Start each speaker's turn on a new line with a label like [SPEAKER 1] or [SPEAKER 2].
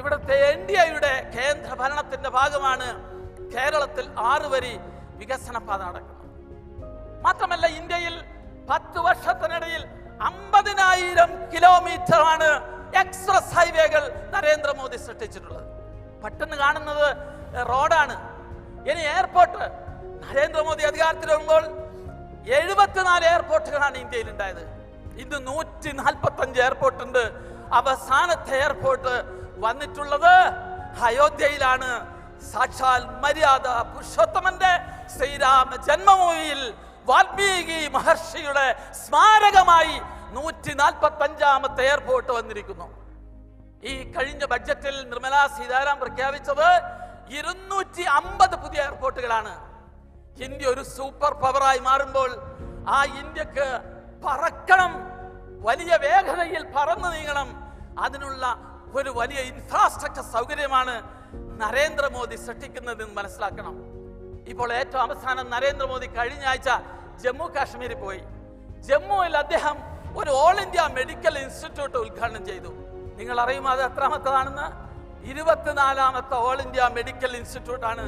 [SPEAKER 1] ഇവിടുത്തെ N D എയുടെ കേന്ദ്ര ഭരണത്തിന്റെ ഭാഗമാണ് കേരളത്തിൽ ആറ് വരി വികസന പാത നടക്കുന്നത് മാത്രമല്ല ഇന്ത്യയിൽ പത്ത് വർഷത്തിനിടയിൽ അമ്പതിനായിരം കിലോമീറ്റർ ആണ് എക്സ്പ്രസ് ഹൈവേകൾ നരേന്ദ്രമോദി സൃഷ്ടിച്ചിട്ടുള്ളത്. പെട്ടെന്ന് കാണുന്നത് റോഡാണ്. ഇനി എയർപോർട്ട് നരേന്ദ്രമോദി അധികാരത്തിൽ വരുമ്പോൾ എഴുപത്തിനാല് എയർപോർട്ടുകളാണ് ഇന്ത്യയിൽ ഉണ്ടായത് ഇന്ന് നൂറ്റി നാൽപ്പത്തി അഞ്ച് എയർപോർട്ട് ഉണ്ട് അവസാനത്തെ എയർപോർട്ട് വന്നിട്ടുള്ളത് അയോധ്യയിലാണ്. സാക്ഷാൽ മര്യാദ പുരുഷോത്തമന്റെ ശ്രീരാമ ജന്മഭൂമിയിൽ വാൽമീകി മഹർഷിയുടെ സ്മാരകമായി നൂറ്റി നാൽപ്പത്തി അഞ്ചാമത്തെ എയർപോർട്ട് വന്നിരിക്കുന്നു. ഈ കഴിഞ്ഞ ബഡ്ജറ്റിൽ നിർമ്മല സീതാരാം പ്രഖ്യാപിച്ചത് ഇരുന്നൂറ്റി അമ്പത് പുതിയ എയർപോർട്ടുകളാണ്. ഇന്ത്യ ഒരു സൂപ്പർ പവറായി മാറുമ്പോൾ ആ ഇന്ത്യയ്ക്ക് പറക്കണം. വലിയ വേഗതയിൽ പറന്നു നീങ്ങണം. അതിനുള്ള ഒരു വലിയ ഇൻഫ്രാസ്ട്രക്ചർ സൗകര്യമാണ് നരേന്ദ്രമോദി സൃഷ്ടിക്കുന്നതെന്ന് മനസ്സിലാക്കണം. ഇപ്പോൾ ഏറ്റവും അവസാനം നരേന്ദ്രമോദി കഴിഞ്ഞ ആഴ്ച ജമ്മു കാശ്മീരിൽ പോയി. ജമ്മുവിൽ അദ്ദേഹം ഒരു ഓൾ ഇന്ത്യ മെഡിക്കൽ ഇൻസ്റ്റിറ്റ്യൂട്ട് ഉദ്ഘാടനം ചെയ്തു. നിങ്ങൾ അറിയുമോ അത് എത്രാമത്തതാണെന്ന്? ഇരുപത്തിനാലാമത്തെ ഓൾ ഇന്ത്യ മെഡിക്കൽ ഇൻസ്റ്റിറ്റ്യൂട്ട് ആണ്.